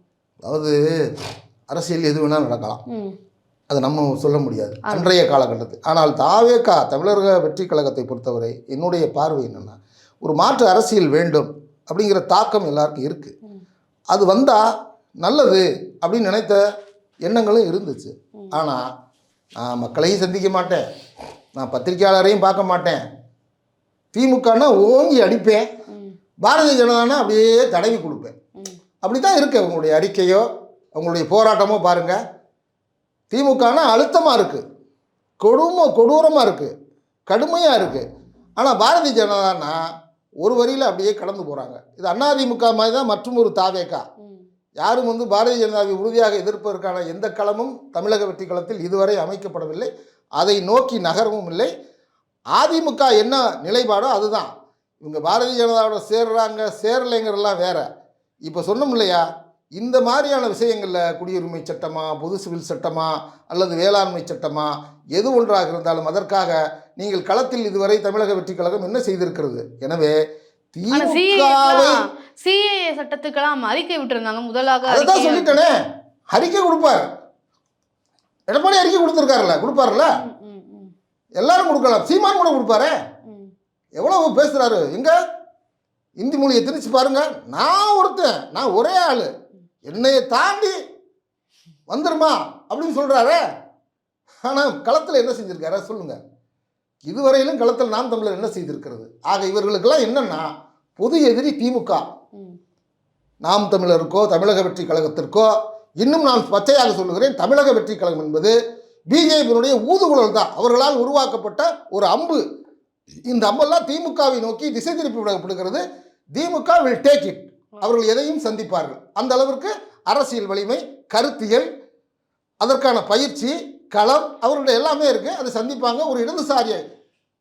[SPEAKER 1] அதாவது அரசியல் எது வேணாலும் நடக்கலாம். அது நம்ம சொல்ல முடியாது. அன்றைய காலகட்டத்தில். ஆனால் தாவேகா தமிழக வெற்றி கழகத்தை பொறுத்தவரை என்னுடைய பார்வை என்னென்னா ஒரு மாற்று அரசியல் வேண்டும் அப்படிங்கிற தாக்கம் எல்லாருக்கும் இருக்குது. அது வந்தால் நல்லது அப்படின்னு நினைத்த எண்ணங்களும் இருந்துச்சு. ஆனால் நான் மக்களையும் சந்திக்க மாட்டேன். நான் பத்திரிக்கையாளரையும் பார்க்க மாட்டேன். திமுகனா ஓங்கி அடிப்பேன். பாரதிய ஜனதானா அப்படியே தடவி கொடுப்பேன். அப்படி தான் இருக்கு அவங்களுடைய அறிக்கையோ அவங்களுடைய போராட்டமோ பாருங்க. திமுகனா அழுத்தமாக இருக்குது கொடுமை கொடூரமாக இருக்குது கடுமையாக இருக்குது ஆனால் பாரதிய ஜனதானா ஒரு வரியில் அப்படியே கடந்து போகிறாங்க இது அதிமுக மாதிரி தான் மற்றும் ஒரு தாவேக்கா யாரும் வந்து பாரதிய ஜனதாவை உறுதியாக எதிர்ப்பதற்கான எந்த களமும் தமிழக வெற்றி களத்தில் இதுவரை அமைக்கப்படவில்லை. அதை நோக்கி நகரவும் இல்லை. அதிமுக என்ன நிலைப்பாடோ அதுதான். இவங்க பாரதிய ஜனதாவோட சேர்றாங்க சேரலைங்கிறதெல்லாம் வேற. இப்போ சொன்னோம் இல்லையா? இந்த மாதிரியான விஷயங்களில் குடியுரிமை சட்டமா பொது சிவில் சட்டமா அல்லது வேளாண்மை சட்டமா எது ஒன்றாக இருந்தாலும் அதற்காக நீங்கள் களத்தில் இதுவரை தமிழக வெற்றி கழகம் என்ன செய்திருக்கிறது? எனவே திமுகவை
[SPEAKER 2] சிஏஏ சட்டத்துக்கெல்லாம் அறிக்கை விட்டுருந்தாங்க. முதலாக
[SPEAKER 1] அதை தான்
[SPEAKER 2] அறிக்கை-
[SPEAKER 1] சொல்லிட்டேனே. அறிக்கை கொடுப்பார். எடப்பாடி அறிக்கை கொடுத்துருக்காருல்ல கொடுப்பாருல்ல? எல்லாரும் கொடுக்கலாம். சீமான் கூட கொடுப்பாரு.
[SPEAKER 2] ம்.
[SPEAKER 1] எவ்வளவு பேசுறாரு? எங்க? இந்தி மொழியை திணிச்சு பாருங்க. நான் ஒருத்தன் நான் ஒரே ஆளு. என்னைய தாண்டி வந்துருமா அப்படின்னு சொல்றாரு. ஆனால் களத்தில் என்ன செஞ்சிருக்காரு? சொல்லுங்க. இதுவரையிலும் களத்தில் நாம் தமிழர் என்ன செய்திருக்கிறது? ஆக இவர்களுக்கெல்லாம் என்னன்னா பொது எதிரி திமுக. நாம் தமிழருக்கோ தமிழக வெற்றி கழகத்திற்கோ இன்னும் நான் பச்சையாக சொல்லுகிறேன் தமிழக வெற்றி கழகம் என்பது பிஜேபியினுடைய ஊதுகுழல் தான். அவர்களால் உருவாக்கப்பட்ட ஒரு அம்பு. இந்த அம்பெல்லாம் திமுகவை நோக்கி திசை திருப்பி விடப்படுகிறது. திமுக வில் டேக் இட் அவர்கள் எதையும் சந்திப்பார்கள். அந்த அளவிற்கு அரசியல் வலிமை கருத்தியல் அதற்கான பயிற்சி களம் அவர்களுடைய எல்லாமே இருக்குது அதை சந்திப்பாங்க. ஒரு இடதுசாரிய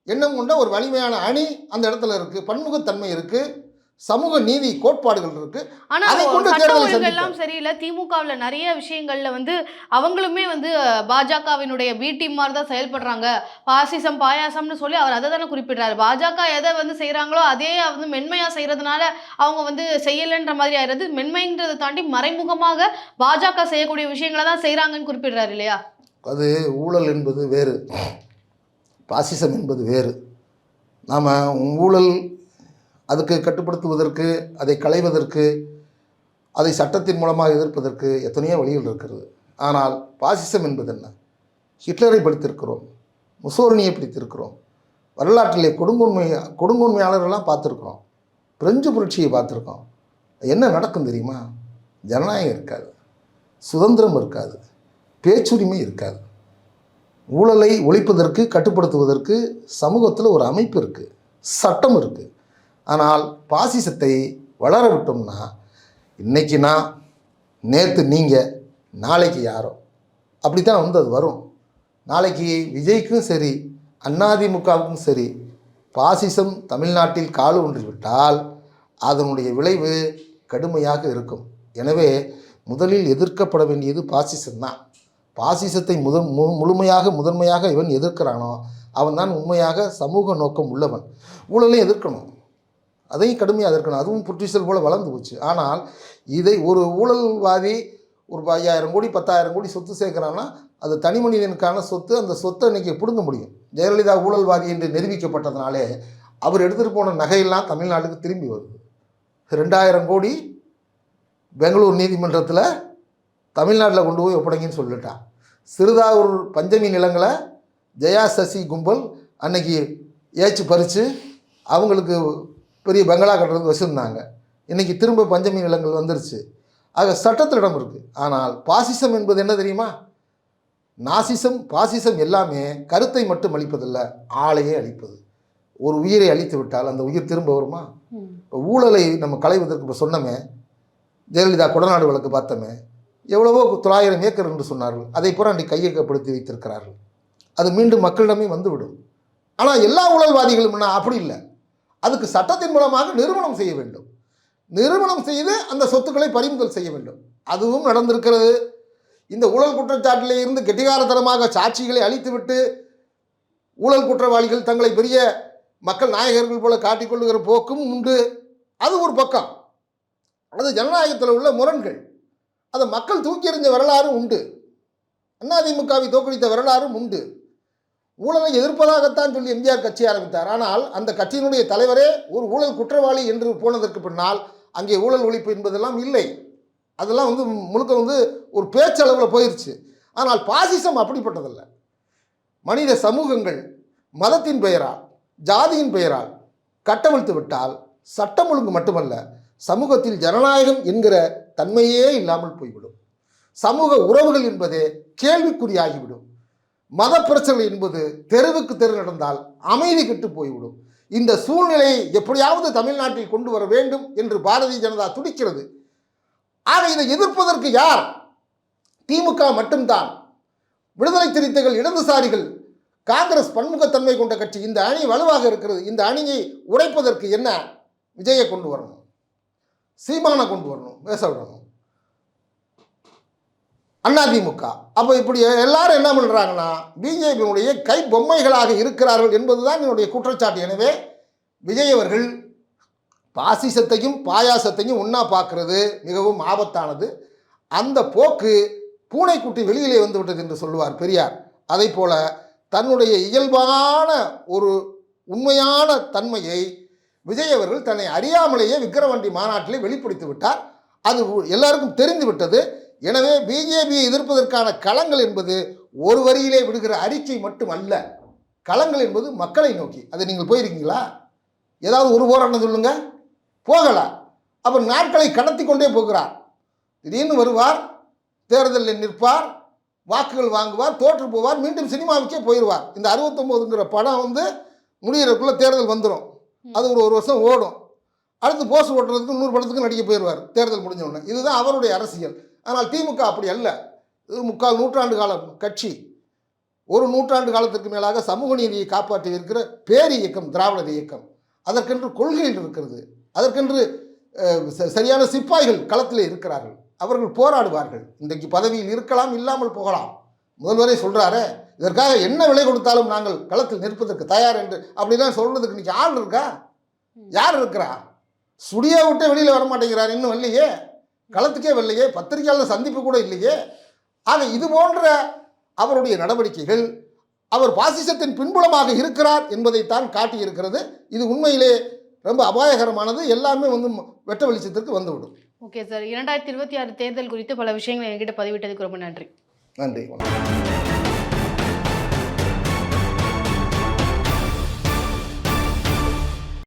[SPEAKER 1] எண்ணம் கொண்ட ஒரு வலிமையான அணி அந்த இடத்துல இருக்குது பன்முகத்தன்மை இருக்குது சமூக நீதி கோட்பாடுகள் இருக்குது
[SPEAKER 2] ஆனா
[SPEAKER 1] அதை கொண்டு
[SPEAKER 2] சட்ட
[SPEAKER 1] தேர்தலை
[SPEAKER 2] ஒழுங்கு
[SPEAKER 1] சந்திப்பார்.
[SPEAKER 2] எல்லாம் சரியில்லை. திமுகவில் நிறைய விஷயங்கள்ல வந்து அவங்களுமே வந்து பாஜகவினுடைய பி டீம் மாதிரி தான் செயல்படுறாங்க. பாசிசம் பாயாசம்னு சொல்லி அவர் அதை தானே குறிப்பிடுறாரு. பாஜக எதை வந்து செய்றாங்களோ அதே வந்து மென்மையா செய்யறதுனால அவங்க வந்து செய்யலைன்ற மாதிரி ஆயிடுறது மென்மைன்றதை தாண்டி மறைமுகமாக பாஜக செய்யக்கூடிய விஷயங்களை தான் செய்றாங்கன்னு குறிப்பிடுறாரு இல்லையா?
[SPEAKER 1] அது ஊழல் என்பது வேறு. பாசிசம் என்பது வேறு. நாம் ஊழல் அதுக்கு கட்டுப்படுத்துவதற்கு அதை களைவதற்கு அதை சட்டத்தின் மூலமாக எதிர்ப்பதற்கு எத்தனையோ வழிகள் இருக்கிறது. ஆனால் பாசிசம் என்பது என்ன ஹிட்லரை படித்திருக்கிறோம் முசோலினியை பிடித்திருக்கிறோம் வரலாற்றிலே கொடுங்கோன்மை கொடுங்கோன்மையாளர்கள்லாம் பார்த்துருக்குறோம் பிரெஞ்சு புரட்சியை பார்த்துருக்கோம். என்ன நடக்கும் தெரியுமா? ஜனநாயகம் இருக்காது சுதந்திரம் இருக்காது பேச்சுரிமை இருக்காது. ஊழலை ஒழிப்பதற்கு கட்டுப்படுத்துவதற்கு சமூகத்தில் ஒரு அமைப்பு இருக்குது சட்டம் இருக்குது ஆனால் பாசிசத்தை வளர விட்டோம்னா இன்றைக்கி நான் நேற்று நீங்கள் நாளைக்கு யாரோ. அப்படி தான் வந்து அது வரும். நாளைக்கு விஜய்க்கும் சரி அதிமுகவுக்கும் சரி பாசிசம் தமிழ்நாட்டில் கால் ஊன்றி விட்டால் அதனுடைய விளைவு கடுமையாக இருக்கும். எனவே முதலில் எதிர்க்கப்பட வேண்டியது பாசிசம் தான். பாசிசத்தை முத மு முழுமையாக முதன்மையாக இவன் எதிர்க்கிறானோ அவன் தான் உண்மையாக சமூக நோக்கம் உள்ளவன். ஊழலையும் எதிர்க்கணும். அதையும் கடுமையாக இருக்கணும் அதுவும் புற்றுச்சல் போல் வளர்ந்து போச்சு. ஆனால் இதை ஒரு ஊழல்வாதி ஒரு ஐயாயிரம் கோடி பத்தாயிரம் கோடி சொத்து சேர்க்குறான்னா அது தனி மனிதனுக்கான சொத்து அந்த சொத்தை இன்றைக்கி பிடுங்க முடியும். ஜெயலலிதா ஊழல்வாதி என்று நிரூபிக்கப்பட்டதுனாலே அவர் எடுத்துகிட்டு போன நகையெல்லாம் தமிழ்நாட்டுக்கு திரும்பி வருது. ரெண்டாயிரம் கோடி பெங்களூர் நீதிமன்றத்தில் தமிழ்நாட்டில் கொண்டு போய் ஒப்படைங்கன்னு சொல்லிட்டான் சிறுதாவூர் பஞ்சமி நிலங்களை ஜெயா சசி கும்பல் அன்னைக்கு ஏச்சு பறித்து அவங்களுக்கு பெரிய பங்களா கட்டுறதுக்கு வச்சுருந்தாங்க. இன்றைக்கி திரும்ப பஞ்சமி நிலங்கள் வந்துருச்சு. ஆக சட்டத்தில் இடம் இருக்குது ஆனால் பாசிசம் என்பது என்ன தெரியுமா? நாசிசம் பாசிசம் எல்லாமே கருத்தை மட்டும் அளிப்பதில்ல ஆளையே அழிப்பது ஒரு உயிரை அழித்து விட்டால் அந்த உயிர் திரும்ப வருமா. இப்போ ஊழலை நம்ம களைவதற்கு இப்போ சொன்னோமே ஜெயலலிதா கொடநாடு வழக்கு பார்த்தோமே எவ்வளவோ தொள்ளாயிரம் ஏக்கர் என்று சொன்னார்கள். அதை பூரா அன்றைக்கு கையகப்படுத்தி வைத்திருக்கிறார்கள். அது மீண்டும் மக்களிடமே வந்துவிடும். ஆனால் எல்லா ஊழல்வாதிகளும் என்ன அப்படி இல்லை. அதுக்கு சட்டத்தின் மூலமாக நிறுவனம் செய்ய வேண்டும். நிறுவனம் செய்து அந்த சொத்துக்களை பறிமுதல் செய்ய வேண்டும். அதுவும் நடந்திருக்கிறது. இந்த ஊழல் குற்றச்சாட்டிலே இருந்து கெட்டிகாரத்தனமாக சாட்சிகளை அழித்துவிட்டு ஊழல் குற்றவாளிகள் தங்களை பெரிய மக்கள் நாயகர்கள் போல காட்டிக்கொள்ளுகிற போக்கும் உண்டு. அது ஒரு பக்கம். அது ஜனநாயகத்தில் உள்ள முரண்கள். அதை மக்கள் தூக்கி எறிஞ்ச வரலாறும் உண்டு. அதிமுகவை தோற்கடித்த வரலாறும் உண்டு. ஊழலை எதிர்ப்பதாகத்தான் சொல்லி எம்ஜிஆர் கட்சி ஆரம்பித்தார். ஆனால் அந்த கட்சியினுடைய தலைவரே ஒரு ஊழல் குற்றவாளி என்று போனதற்கு பின்னால் அங்கே ஊழல் ஒழிப்பு என்பதெல்லாம் இல்லை. அதெல்லாம் வந்து முழுக்க வந்து ஒரு பேச்சளவில் போயிருச்சு. ஆனால் பாசிசம் அப்படிப்பட்டதல்ல. மனித சமூகங்கள் மதத்தின் பெயரால் ஜாதியின் பெயரால் கட்டவிழ்த்து விட்டால் சட்டம் ஒழுங்கு மட்டுமல்ல சமூகத்தில் ஜனநாயகம் என்கிற தன்மையே இல்லாமல் போய்விடும். சமூக உறவுகள் என்பதே கேள்விக்குறியாகிவிடும். மத பிரச்சனை என்பது தெருவுக்கு தெரு நடந்தால் அமைதி கெட்டு போய்விடும். இந்த சூழ்நிலையை எப்படியாவது தமிழ்நாட்டில் கொண்டு வர வேண்டும் என்று பாரதிய ஜனதா துடிக்கிறது. ஆக இதை எதிர்ப்பதற்கு யார்? திமுக மட்டும்தான். விடுதலை சிறுத்தைகள் இடதுசாரிகள் காங்கிரஸ் பன்முகத்தன்மை கொண்ட கட்சி இந்த அணி வலுவாக இருக்கிறது. இந்த அணியை உடைப்பதற்கு என்ன? விஜயை கொண்டு வரணும். சீமானை கொண்டு வரணும். பேச விடணும். அதிமுக அப்போ இப்படி எல்லாரும் என்ன பண்ணுறாங்கன்னா பிஜேபியினுடைய கை பொம்மைகளாக இருக்கிறார்கள் என்பதுதான் என்னுடைய குற்றச்சாட்டு. எனவே விஜய் அவர்கள் பாசிசத்தையும் பாயாசத்தையும் ஒன்றா பார்க்கறது மிகவும் ஆபத்தானது. அந்த போக்கு பூனைக்குட்டி வெளியிலே வந்துவிட்டது என்று சொல்லுவார் பெரியார். அதை போல தன்னுடைய இயல்பான ஒரு உண்மையான தன்மையை விஜய் அவர்கள் தன்னை அறியாமலேயே விக்கிரவண்டி மாநாட்டிலே வெளிப்படுத்தி விட்டார். அது எல்லாருக்கும் தெரிந்து விட்டது. எனவே பிஜேபியை எதிர்ப்பதற்கான களங்கள் என்பது ஒரு வரியிலே விடுகிற அறிக்கை மட்டும் அல்ல களங்கள் என்பது மக்களை நோக்கி. அதை நீங்கள் போயிருக்கீங்களா? ஏதாவது ஒரு போராட்டம் சொல்லுங்க. போகல அவர் நாட்களை கடத்தி கொண்டே போகிறார். திடீர்னு வருவார் தேர்தலில் நிற்பார் வாக்குகள் வாங்குவார் தோற்று போவார் மீண்டும் சினிமாவுக்கே போயிடுவார். இந்த அறுபத்தொம்போதுங்கிற படம் வந்து முடியறதுக்குள்ள தேர்தல் வந்துடும் அது ஒரு ஒரு வருஷம் ஓடும். அடுத்து போஸ்ட் ஓட்டுறதுக்கு நூறு படத்துக்கு நடிக்க போயிடுவார் தேர்தல் முடிஞ்ச உடனே. இதுதான் அவருடைய அரசியல். ஆனால் திமுக அப்படி அல்ல. இது முக்கால் நூற்றாண்டு கால கட்சி. ஒரு நூற்றாண்டு காலத்திற்கு மேலாக சமூக நீதியை காப்பாற்றி இருக்கிற பேர் இயக்கம் திராவிட இயக்கம். அதற்கென்று கொள்கைகள் இருக்கிறது. அதற்கென்று சரியான சிப்பாய்கள் களத்தில் இருக்கிறார்கள். அவர்கள் போராடுவார்கள். இன்றைக்கு பதவியில் இருக்கலாம் இல்லாமல் போகலாம். முதல்வரே சொல்றாரே இதற்காக என்ன விலை கொடுத்தாலும் நாங்கள் களத்தில் நிற்பதற்கு தயார் என்று அப்படிலாம் சொல்றதுக்கு இன்னைக்கு ஆள் இருக்கா? யார் இருக்கிறா? சுடியா விட்டு வெளியில் வர மாட்டேங்கிறார் இன்னும் இல்லையே. களத்துக்கே வரலையே பத்திரிகையாளர் சந்திப்பு கூட இல்லையே. ஆக இது போன்ற அவருடைய நடவடிக்கைகள் அவர் பாசிசத்தின் பின்புலமாக இருக்கிறார் என்பதைத்தான் காட்டியிருக்கிறது. இது உண்மையிலே ரொம்ப அபாயகரமானது. எல்லாமே வந்து வெட்ட வெளிச்சத்திற்கு வந்துவிடும்.
[SPEAKER 2] Okay sir. இரண்டாயிரத்தி இருபத்தி ஆறு தேர்தல் குறித்து பல விஷயங்களை என்கிட்ட பதிவிட்டதுக்கு ரொம்ப நன்றி.
[SPEAKER 1] நன்றி.